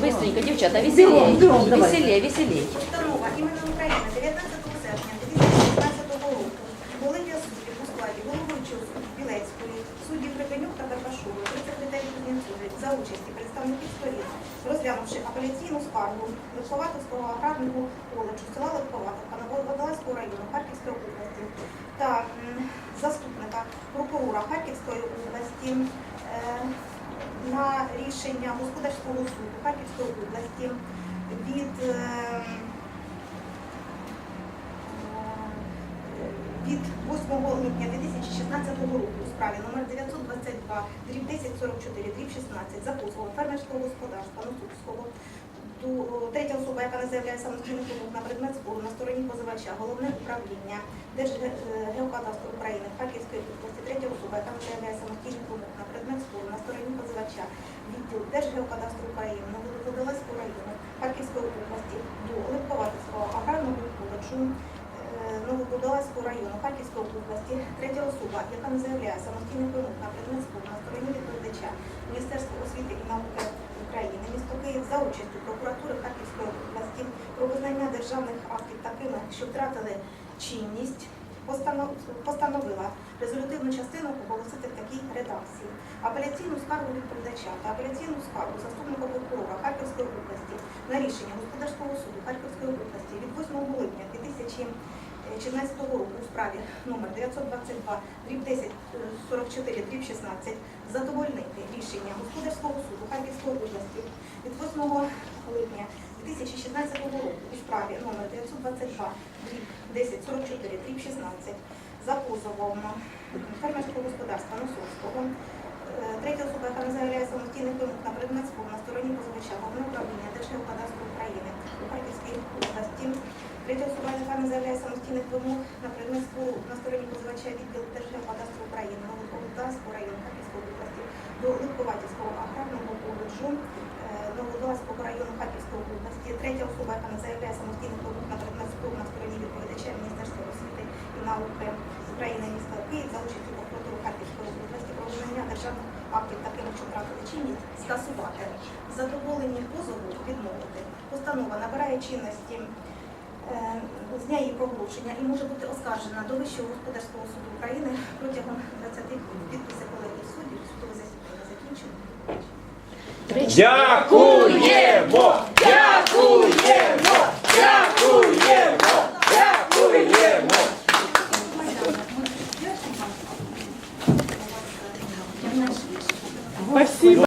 Быстренько, бігом, давайте. Веселей, веселей. Постанова імені України 19 серпня 2016 року. Колегія суддів у складі головуючого Білецької, суддів Гребенюк та Карпашової, при секретарі Кузнєцової за участі представників сторін, розглянувши апеляційну скаргу Липковатовського аграрного коледжу села Липковатовка Нововодолазького району Харківської області та м, заступника прокурора Харківської області на рішення господарського суду Харківської області від е, від 8 липня 2016 року у справі номер 922 дріб 1044 дріб 16 за позовом фермерського господарства Носульського до третя особа, яка не заявляє самостійних вимог на предмет спору на стороні позивача, головне управління Держгеокадастру України Харківської області, третя особа, яка не заявляє самостійних вимог на предмет спору на стороні позивача, відділ Держгеокадастру України, Новодолазького району Харківської області до Липковатівського аграрного коледжу е, району Харківської області, третя особа, яка не заявляє самостійних вимог на предмет на стороні відповідача Міністерства освіти і науки України, місто Київ за участю прокуратури Харківської області про визнання державних актів такими, що втратили чинність, постановила резолютивну частину оголосити в такій редакції. Апеляційну скаргу відповідача та апеляційну скаргу заступника прокурора Харківської області на рішення господарського суду Харківської області від 8 липня 2014 року у справі номер 922 дріб 1044 дріб 16 задовольнити рішення господарського суду Харківської області від 8 липня 2016 року у справі номер 922 дріб 1044 дріб 16 за позовом фермерського господарства Носовського. Е, Третя особа, яка не заявляє самостійних вимог на предмет спору на стороні позивача Головне управління Держгеокадастру України у Харківській області. Третя особа, яка не заявляє самостійних вимог на предмет спору на стороні позивача відділ Держгеокадастру України Новодолазького району Харківської області до Липковатівського аграрного коледжу е, Новодолазького району Харківської області. Третя особа, яка не заявляє самостійних вимог на предмет спору на стороні відповідача Міністерства освіти і науки України міста Київ за участю прокуратури Харківської області про визнання державних актів такими, що втратили чинність, скасувати. Задоволені позову відмовити. Постанова набирає чинності е, з дня її проголошення і може бути оскаржена до Вищого господарського суду України протягом 20 днів. Підписи колегії суддів, судове засідання закінчено. Дякуємо! Дякуємо! Merci.